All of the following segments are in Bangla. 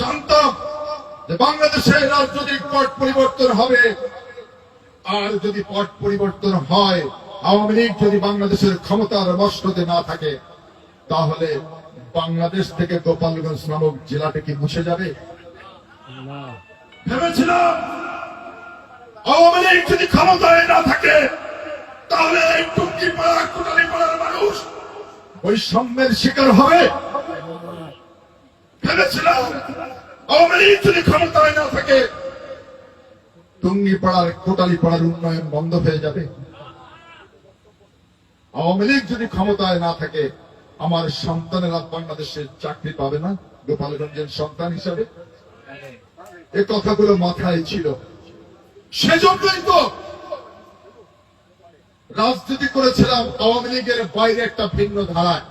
জানতাম যে বাংলাদেশের রাজনৈতিক পট পরিবর্তন হবে। আর যদি পট পরিবর্তন হয় আওয়ামী লীগ যদি বাংলাদেশের ক্ষমতার মস্ততে না থাকে তাহলে বাংলাদেশ থেকে গোপালগঞ্জ নামক জেলাটা কি মুছে যাবে? ভেবেছিলাম আওয়ামী লীগ যদি ক্ষমতায় না থাকে তাহলে এই টুঙ্গি পাড়া কোটালি পাড়ার মানুষ বৈষম্যের শিকার হবে। ভেবেছিলাম আওয়ামী লীগ যদি ক্ষমতায় না থাকে টুঙ্গি পাড়ার কোটালি পাড়ার উন্নয়ন বন্ধ হয়ে যাবে আওয়ামী লীগ যদি ক্ষমতায় না থাকে আমার সন্তানেরা বাংলাদেশের চাকরি পাবে না গোপালগঞ্জের সন্তান হিসাবে এ কথাগুলো মাথায় ছিল সেজন্যই তো রাজনীতি করেছিলাম আওয়ামী লীগের বাইরে একটা ভিন্ন ধারায়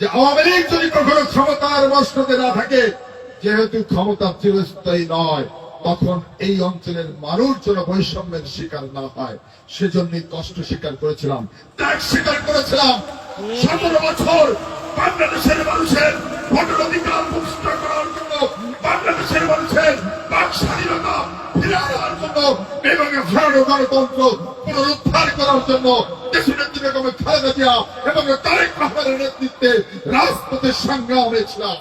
যে আওয়ামী লীগ যদি কখনো ক্ষমতার মস্ততে না থাকে, যেহেতু ক্ষমতা চিরস্থায়ী নয়, তখন এই অঞ্চলের মানুষ যেন বৈষম্যের শিকার না হয়। সেজন্যই কষ্ট স্বীকার করেছিলাম, ত্যাগ স্বীকার করেছিলাম। সতেরো বছর বাংলাদেশের মানুষের ভোটের অধিকার প্রতিষ্ঠা করার জন্য, বাংলাদেশের মানুষের বাক স্বাধীনতা ফিরে আনার জন্য, এবং গণতন্ত্র পুনরুদ্ধার করার জন্য দেশনেত্রী খালেদা জিয়া এবং তারেক রহমানের নেতৃত্বে রাজপথের সংগ্রাম হয়েছিলাম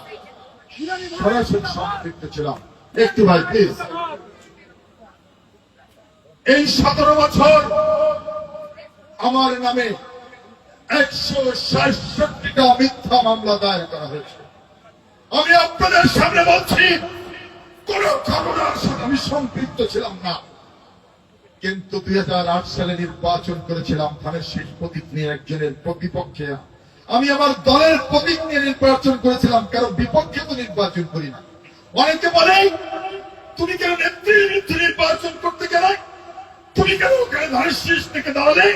সরাসরি ছিলাম। একটু ভাই প্লিজ এই সতেরো বছর আমার নামে একশো ষাটষট্টিটা মিথ্যা মামলা দায়ের করা হয়েছে। আমি আপনাদের সামনে বলছি, কোন ঘটনার সাথে আমি সম্পৃক্ত ছিলাম না। কিন্তু দুই হাজার আট সালে নির্বাচন করেছিলাম, ধানের শেষ প্রতীক নিয়ে একজনের প্রতিপক্ষে। আমি আমার দলের প্রতীক নিয়ে নির্বাচন করেছিলাম, কারণ বিপক্ষে তো নির্বাচন করি না। অনেকে বলে, তুমি কেন নেত্রী বিরুদ্ধে নির্বাচন করতে গেলে? তুমি কেন ওখানে ধানের শীষ থেকে দাঁড়ালে?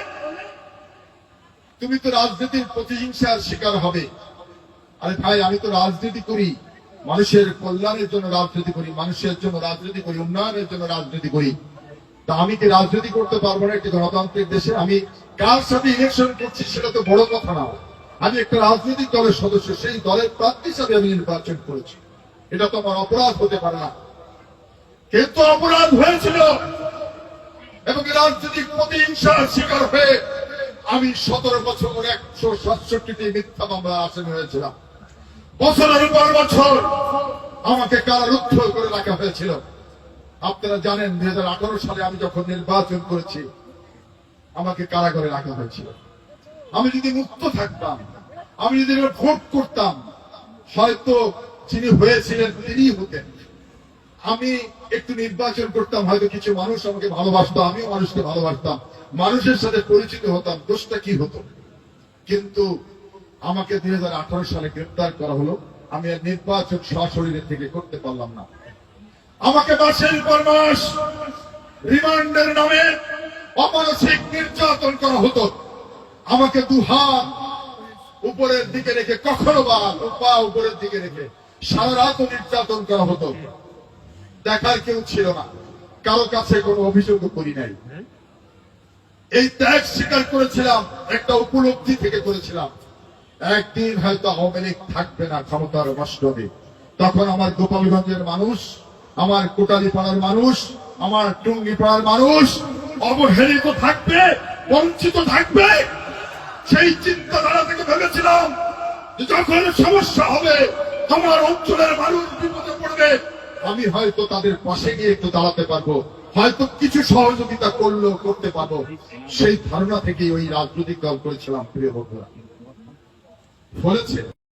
তুমি তো রাজনীতির প্রতিহিংসার শিকার হবে। আরে ভাই, আমি তো রাজনীতি করি। মানুষের কল্যাণের জন্য রাজনীতি করি, মানুষের জন্য রাজনীতি করি, উন্নয়নের জন্য রাজনীতি করি। তা আমি কি রাজনীতি করতে পারব না একটি গণতান্ত্রিক দেশে? আমি কার সাথে ইলেকশন করছি সেটা তো বড় কথা না। আমি একটা রাজনৈতিক দলের সদস্য, সেই দলের প্রার্থী হিসাবে আমি নির্বাচন করেছি। এটা তো আমার অপরাধ হতে পারে না। কিন্তু অপরাধ হয়েছিল এবং রাজনৈতিক প্রতিহিংসার শিকার হয়ে আমি সতেরো বছর একশো সাতষট্টিটি মিথ্যা মামলা আসামি হয়েছিলাম। বছরের পর বছর আমাকে কারারুদ্ধ করে রাখা হয়েছিল। আপনারা জানেন, দুই হাজার আঠারো সালে আমি যখন নির্বাচন করেছি, আমাকে কারাগারে রাখা হয়েছিল। আমি যদি মুক্ত থাকতাম, আমি যদি ভোট করতাম, হয়তো যিনি হয়েছিলেন তিনি হতেন। আমি একটু নির্বাচন করতাম, হয়তো কিছু মানুষ আমাকে ভালোবাসতো, আমিও মানুষকে ভালোবাসতাম। মানুষের সাথে পরিচিত হতাম, দোষটা কি হতো? কিন্তু আমাকে দুই হাজার আঠারো সালে গ্রেপ্তার করা হলো। আমি আর নির্বাচন সশরীরের থেকে করতে পারলাম না। আমাকে মাসের পর মাস। রিমান্ডের নামে অমানসিক নির্যাতন করা হতো। আমাকে দু হাত উপরের দিকে রেখে, কখনো বা পা উপরের দিকে রেখে সারা রাত নির্যাতন করা হতো। দেখার কেউ ছিল না। কারও কাছে কোনো অভিযোগ করি নাই। এই ত্যাগ স্বীকার করেছিলাম, একটা উপলব্ধি থেকে করেছিলাম। একদিন হয়তো আওয়ামী লীগ থাকবে না ক্ষমতার বাস্তবে তখন আমার গোপালগঞ্জের মানুষ আমার কোটালি পাড়ার মানুষ, আমার টুঙ্গি পাড়ার মানুষ, অবহেলিত থাকবে, বঞ্চিত থাকবে। সেই চিন্তাধারা থেকে ভেবেছিলাম যখন সমস্যা হবে, আমার অঞ্চলের মানুষ বিপদে পড়বে। আমি হয়তো তাদের পাশে গিয়ে একটু দাঁড়াতে পারব, হয়তো কিছু সহযোগিতা করলেও করতে পারব। সেই ধারণা থেকেই ওই রাজনৈতিক দল করেছিলাম, প্রিয় বন্ধুরা। ফলেছে